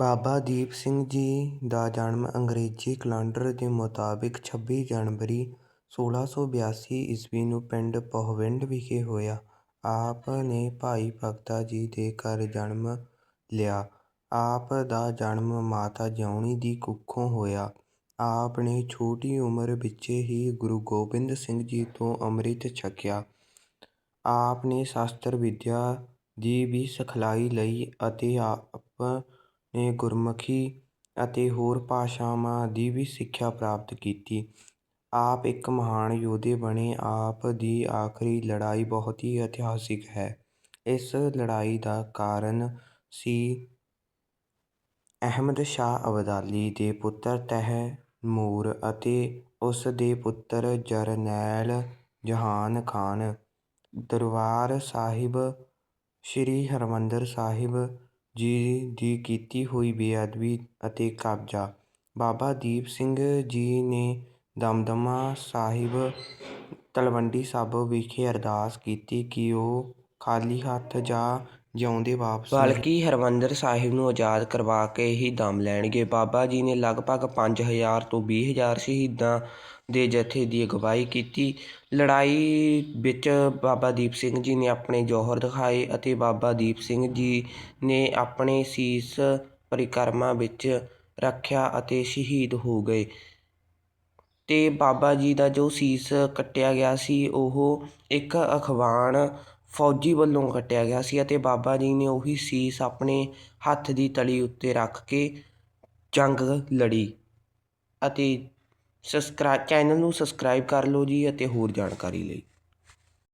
ਬਾਬਾ ਦੀਪ ਸਿੰਘ ਜੀ ਦਾ ਜਨਮ ਅੰਗਰੇਜ਼ੀ ਕੈਲੰਡਰ ਦੇ ਮੁਤਾਬਿਕ ਛੱਬੀ ਜਨਵਰੀ ਸੋਲ੍ਹਾਂ ਸੌ ਬਿਆਸੀ ਈਸਵੀ ਨੂੰ ਪਿੰਡ ਪਹੁਵਿੰਡ ਵਿਖੇ ਹੋਇਆ। ਆਪ ਨੇ ਭਾਈ ਭਗਤਾ ਜੀ ਦੇ ਘਰ ਜਨਮ ਲਿਆ। ਆਪ ਦਾ ਜਨਮ ਮਾਤਾ ਜਿਉਣੀ ਦੀ ਕੁੱਖੋਂ ਹੋਇਆ। ਆਪ ਨੇ ਛੋਟੀ ਉਮਰ ਵਿੱਚ ਹੀ ਗੁਰੂ ਗੋਬਿੰਦ ਸਿੰਘ ਜੀ ਤੋਂ ਅੰਮ੍ਰਿਤ ਛਕਿਆ। ਆਪ ਨੇ ਸ਼ਾਸਤਰ ਵਿੱਦਿਆ ਦੀ ਵੀ ਸਿਖਲਾਈ ਲਈ ਅਤੇ ਆਪ ਨੇ ਗੁਰਮੁਖੀ ਅਤੇ ਹੋਰ ਭਾਸ਼ਾਵਾਂ ਦੀ ਵੀ ਸਿੱਖਿਆ ਪ੍ਰਾਪਤ ਕੀਤੀ। ਆਪ ਇੱਕ ਮਹਾਨ ਯੋਧੇ ਬਣੇ। ਆਪ ਦੀ ਆਖਰੀ ਲੜਾਈ ਬਹੁਤ ਹੀ ਇਤਿਹਾਸਿਕ ਹੈ। ਇਸ ਲੜਾਈ ਦਾ ਕਾਰਨ ਸੀ ਅਹਿਮਦ ਸ਼ਾਹ ਅਬਦਾਲੀ ਦੇ ਪੁੱਤਰ ਤੈਮੂਰ ਅਤੇ ਉਸ ਦੇ ਪੁੱਤਰ ਜਰਨੈਲ ਜਹਾਨ ਖਾਨ। ਦਰਬਾਰ ਸਾਹਿਬ, ਸ੍ਰੀ ਹਰਿਮੰਦਰ ਸਾਹਿਬ ਜੀ ਦੀ ਕੀਤੀ ਹੋਈ ਬੇਅਦਬੀ ਅਤੇ ਕਬਜ਼ਾ। ਬਾਬਾ ਦੀਪ ਸਿੰਘ ਜੀ ਨੇ ਦਮਦਮਾ ਸਾਹਿਬ ਤਲਵੰਡੀ ਸਾਬੋ ਵਿਖੇ ਅਰਦਾਸ ਕੀਤੀ ਕਿ ਉਹ ਖਾਲੀ ਹੱਥ ਜਾਂ ਜਿਉਂਦੇ ਵਾਪਸ ਬਲਕਿ ਹਰਿਮੰਦਰ ਸਾਹਿਬ ਨੂੰ ਆਜ਼ਾਦ ਕਰਵਾ ਕੇ ਹੀ ਦਮ ਲੈਣਗੇ। ਬਾਬਾ ਜੀ ਨੇ ਲਗਭਗ ਪੰਜ ਹਜ਼ਾਰ ਤੋਂ ਵੀਹ ਹਜ਼ਾਰ ਸ਼ਹੀਦਾਂ ਦੇ ਜਥੇ ਦੀ ਅਗਵਾਈ ਕੀਤੀ। ਲੜਾਈ ਵਿੱਚ ਬਾਬਾ ਦੀਪ ਸਿੰਘ ਜੀ ਨੇ ਆਪਣੇ ਜੌਹਰ ਦਿਖਾਏ ਅਤੇ ਬਾਬਾ ਦੀਪ ਸਿੰਘ ਜੀ ਨੇ ਆਪਣੇ ਸੀਸ ਪਰਿਕਰਮਾ ਵਿੱਚ ਰੱਖਿਆ ਅਤੇ ਸ਼ਹੀਦ ਹੋ ਗਏ ਅਤੇ ਬਾਬਾ ਜੀ ਦਾ ਜੋ ਸੀਸ ਕੱਟਿਆ ਗਿਆ ਸੀ, ਉਹ ਇੱਕ ਅਫਗਾਨ ਫੌਜੀ ਵੱਲੋਂ ਕੱਟਿਆ ਗਿਆ ਸੀ ਅਤੇ ਬਾਬਾ ਜੀ ਨੇ ਉਹੀ ਸੀਸ ਆਪਣੇ ਹੱਥ ਦੀ ਤਲੀ ਉੱਤੇ ਰੱਖ ਕੇ ਜੰਗ ਲੜੀ ਅਤੇ ਸਬਸਕ੍ਰਾਈਬ ਚੈਨਲ ਨੂੰ ਸਬਸਕ੍ਰਾਈਬ ਕਰ ਲਓ ਜੀ ਅਤੇ ਹੋਰ ਜਾਣਕਾਰੀ ਲਈ।